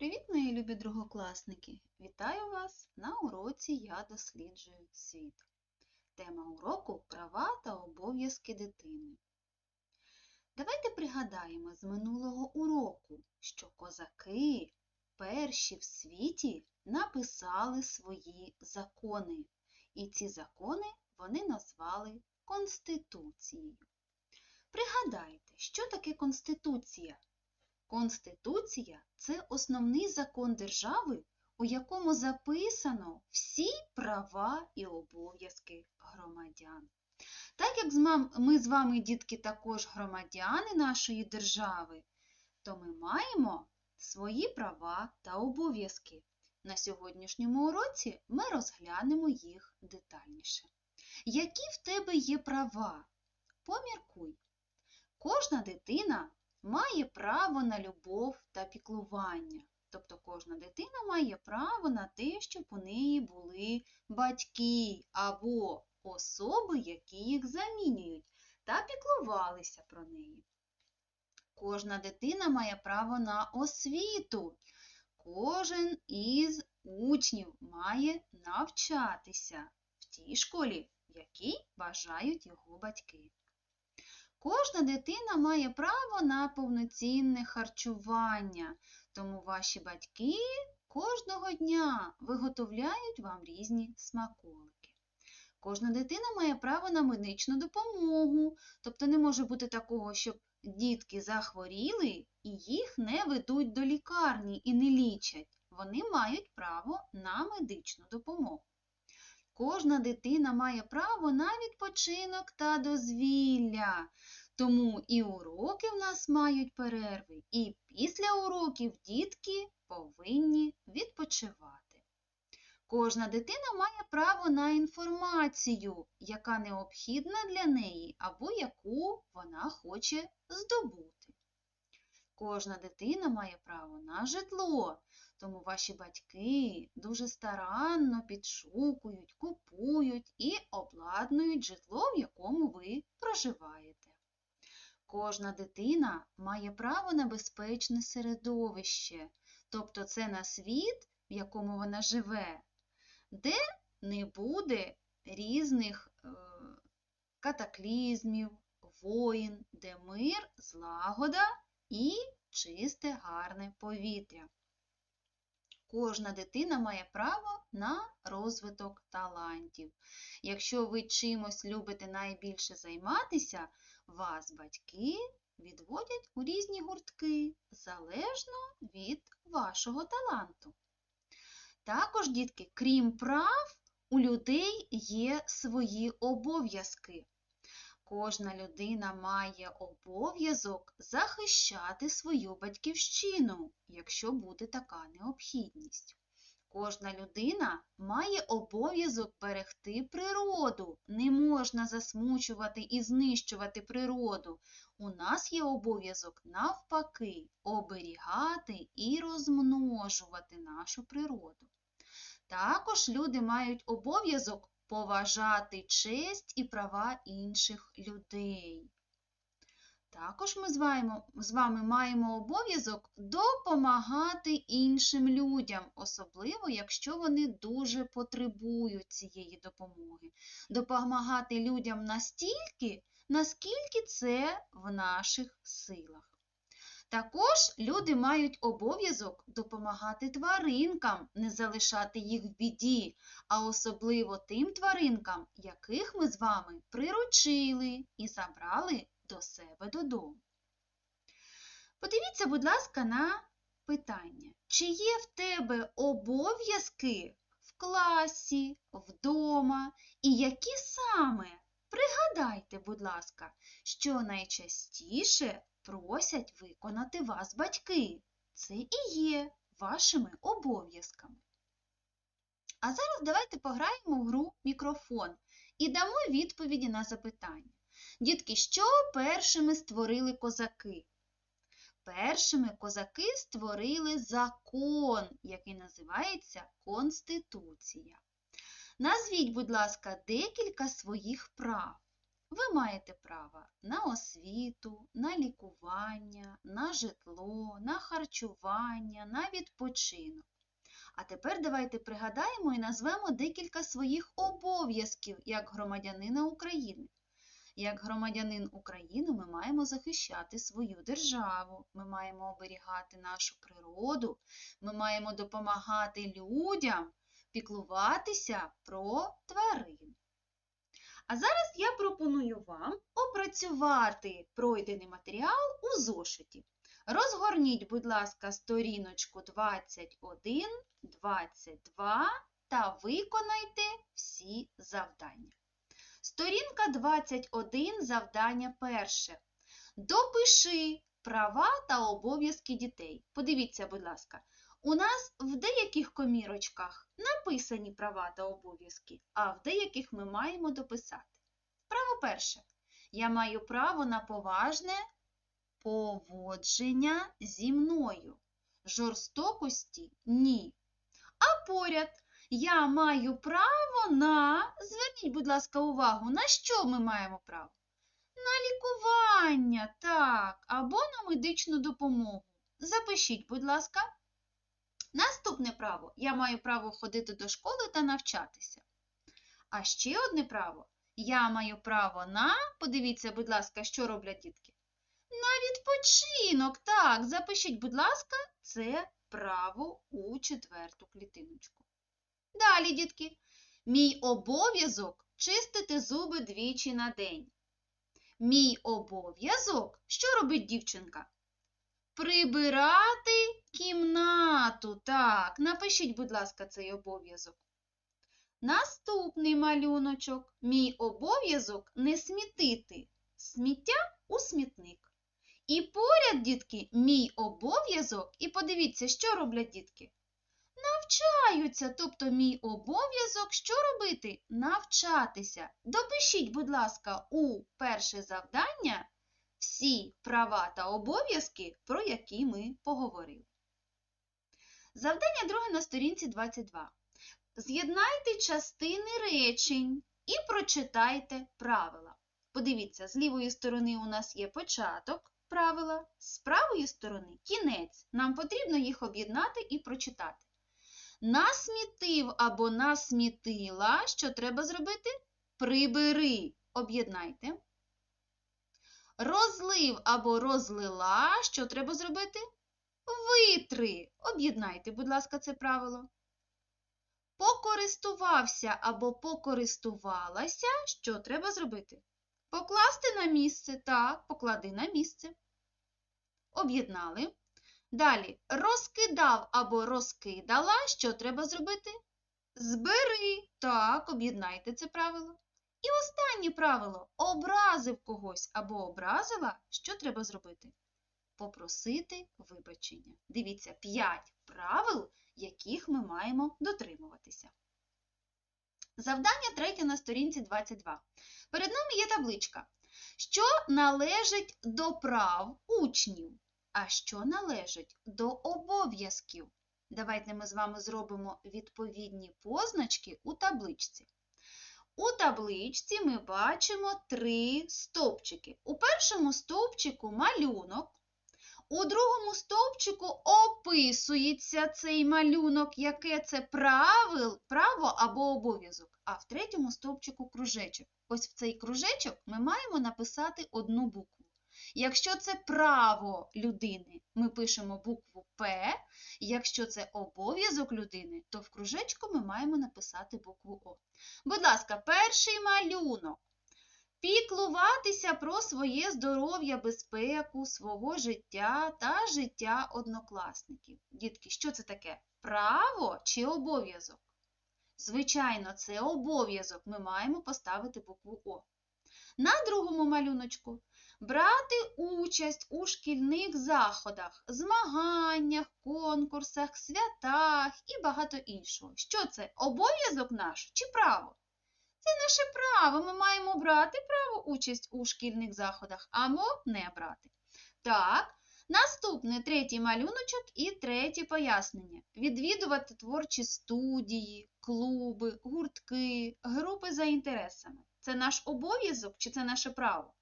Привіт, мої любі другокласники! Вітаю вас на уроці Я досліджую світ. Тема уроку права та обов'язки дитини. Давайте пригадаємо з минулого уроку, що козаки перші в світі написали свої закони. І ці закони вони назвали Конституцією. Пригадайте, що таке Конституція? Конституція це основний закон держави, у якому записано всі права і обов'язки громадян. Так як ми з вами, дітки, також громадяни нашої держави, то ми маємо свої права та обов'язки. На сьогоднішньому уроці ми розглянемо їх детальніше. Які в тебе є права? Поміркуй. Кожна дитина має право на любов та піклування. Тобто кожна дитина має право на те, щоб у неї були батьки або особи, які їх замінюють, та піклувалися про неї. Кожна дитина має право на освіту. Кожен із учнів має навчатися в тій школі, в якій бажають його батьки. Кожна дитина має право на повноцінне харчування, тому ваші батьки кожного дня виготовляють вам різні смаколики. Кожна дитина має право на медичну допомогу, тобто не може бути такого, щоб дітки захворіли і їх не ведуть до лікарні і не лічать. Вони мають право на медичну допомогу. Кожна дитина має право на відпочинок та дозвілля. Тому і уроки в нас мають перерви, і після уроків дітки повинні відпочивати. Кожна дитина має право на інформацію, яка необхідна для неї або яку вона хоче здобути. Кожна дитина має право на житло, тому ваші батьки дуже старанно підшукують, купують і обладнують житло, в якому ви проживаєте. Кожна дитина має право на безпечне середовище, тобто це на світ, в якому вона живе, де не буде різних е, катаклізмів, воїн, де мир, злагода і чисте гарне повітря. Кожна дитина має право на розвиток талантів. Якщо ви чимось любите найбільше займатися, вас батьки відводять у різні гуртки, залежно від вашого таланту. Також, дітки, крім прав, у людей є свої обов'язки. Кожна людина має обов'язок захищати свою батьківщину, якщо буде така необхідність. Кожна людина має обов'язок берегти природу. Не можна засмучувати і знищувати природу. У нас є обов'язок навпаки оберігати і розмножувати нашу природу. Також люди мають обов'язок поважати честь і права інших людей. Також ми з вами, з вами маємо обов'язок допомагати іншим людям, особливо, якщо вони дуже потребують цієї допомоги. Допомагати людям настільки, наскільки це в наших силах. Також люди мають обов'язок допомагати тваринкам, не залишати їх в біді, а особливо тим тваринкам, яких ми з вами приручили і забрали до себе додому. Подивіться, будь ласка, на питання. Чи є в тебе обов'язки в класі, вдома і які саме? Пригадайте, будь ласка, що найчастіше просять виконати вас батьки. Це і є вашими обов'язками. А зараз давайте пограємо в гру мікрофон і дамо відповіді на запитання. Дітки, що першими створили козаки? Першими козаки створили закон, який називається Конституція. Назвіть, будь ласка, декілька своїх прав. Ви маєте право на освіту, на лікування, на житло, на харчування, на відпочинок. А тепер давайте пригадаємо і назвемо декілька своїх обов'язків як громадянина України. Як громадянин України ми маємо захищати свою державу, ми маємо оберігати нашу природу, ми маємо допомагати людям піклуватися про тварин. А зараз я пропоную вам опрацювати пройдений матеріал у зошиті. Розгорніть, будь ласка, сторіночку 21, 22 та виконайте всі завдання. Сторінка 21, завдання перше. Допиши права та обов'язки дітей. Подивіться, будь ласка, у нас в деяких комірочках написані права та обов'язки, а в деяких ми маємо дописати. Право перше. Я маю право на поважне поводження зі мною. Жорстокості ні. А поряд я маю право на, зверніть, будь ласка, увагу, на що ми маємо право? На лікування, так, або на медичну допомогу. Запишіть, будь ласка. Наступне право я маю право ходити до школи та навчатися. А ще одне право я маю право на, подивіться, будь ласка, що роблять дітки. На відпочинок. Так, запишіть, будь ласка, це право у четверту клітиночку. Далі, дітки, мій обов'язок чистити зуби двічі на день. Мій обов'язок, що робить дівчинка? Прибирати кімнату. Так, напишіть, будь ласка, цей обов'язок. Наступний малюночок. Мій обов'язок не смітити. Сміття у смітник. І поряд, дітки, мій обов'язок, і подивіться, що роблять дітки. Навчаються, тобто мій обов'язок що робити? Навчатися. Допишіть, будь ласка, у перше завдання всі права та обов'язки, про які ми поговорили. Завдання друге на сторінці 22. З'єднайте частини речень і прочитайте правила. Подивіться, з лівої сторони у нас є початок правила, з правої сторони кінець. Нам потрібно їх об'єднати і прочитати. Насмітив або насмітила, що треба зробити? Прибери. Об'єднайте. Розлив або розлила, що треба зробити? Витри. Об'єднайте, будь ласка, це правило. Покористувався або покористувалася, що треба зробити? Покласти на місце. Так, поклади на місце. Об'єднали. Далі розкидав або розкидала, що треба зробити? Збери. Так, об'єднайте це правило. І останнє правило образив когось або образила, що треба зробити? Попросити вибачення. Дивіться, 5 правил, яких ми маємо дотримуватися. Завдання третє на сторінці 22. Перед нами є табличка, що належить до прав учнів, а що належить до обов'язків. Давайте ми з вами зробимо відповідні позначки у табличці. У табличці ми бачимо три стовпчики. У першому стовпчику малюнок, у другому стовпчику описується цей малюнок, яке це правил, право або обов'язок, а в третьому стовпчику кружечок. Ось в цей кружечок ми маємо написати одну букву. Якщо це право людини, ми пишемо букву П. Якщо це обов'язок людини, то в кружечку ми маємо написати букву О. Будь ласка, перший малюнок. Піклуватися про своє здоров'я, безпеку, свого життя та життя однокласників. Дітки, що це таке? Право чи обов'язок? Звичайно, це обов'язок. Ми маємо поставити букву О. На другому малюночку брати участь у шкільних заходах, змаганнях, конкурсах, святах і багато іншого. Що це? Обов'язок наш чи право? Це наше право. Ми маємо брати право участь у шкільних заходах, або не брати. Так, наступний третій малюночок і третє пояснення. Відвідувати творчі студії, клуби, гуртки, групи за інтересами. Це наш обов'язок чи це наше право?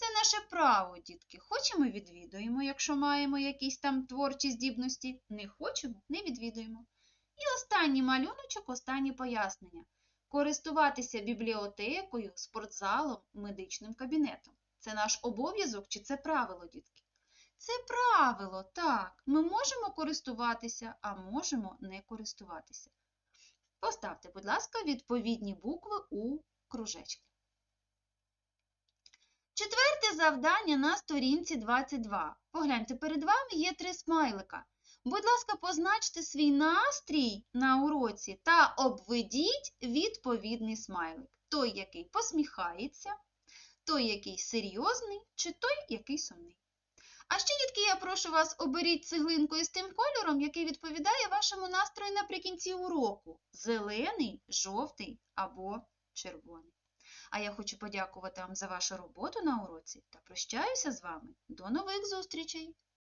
Це наше право, дітки. Хочемо відвідуємо, якщо маємо якісь там творчі здібності. Не хочемо, не відвідуємо. І останній малюночок, останнє пояснення. Користуватися бібліотекою, спортзалом, медичним кабінетом. Це наш обов'язок чи це правило, дітки? Це правило, так. Ми можемо користуватися, а можемо не користуватися. Поставте, будь ласка, відповідні букви у кружечки. Четверте завдання на сторінці 22. Погляньте, перед вами є три смайлика. Будь ласка, позначте свій настрій на уроці та обведіть відповідний смайлик. Той, який посміхається, той, який серйозний, чи той, який сумний. А ще, дітки, я прошу вас, оберіть цеглинку із тим кольором, який відповідає вашому настрою наприкінці уроку. Зелений, жовтий або червоний. А я хочу подякувати вам за вашу роботу на уроці та прощаюся з вами. До нових зустрічей!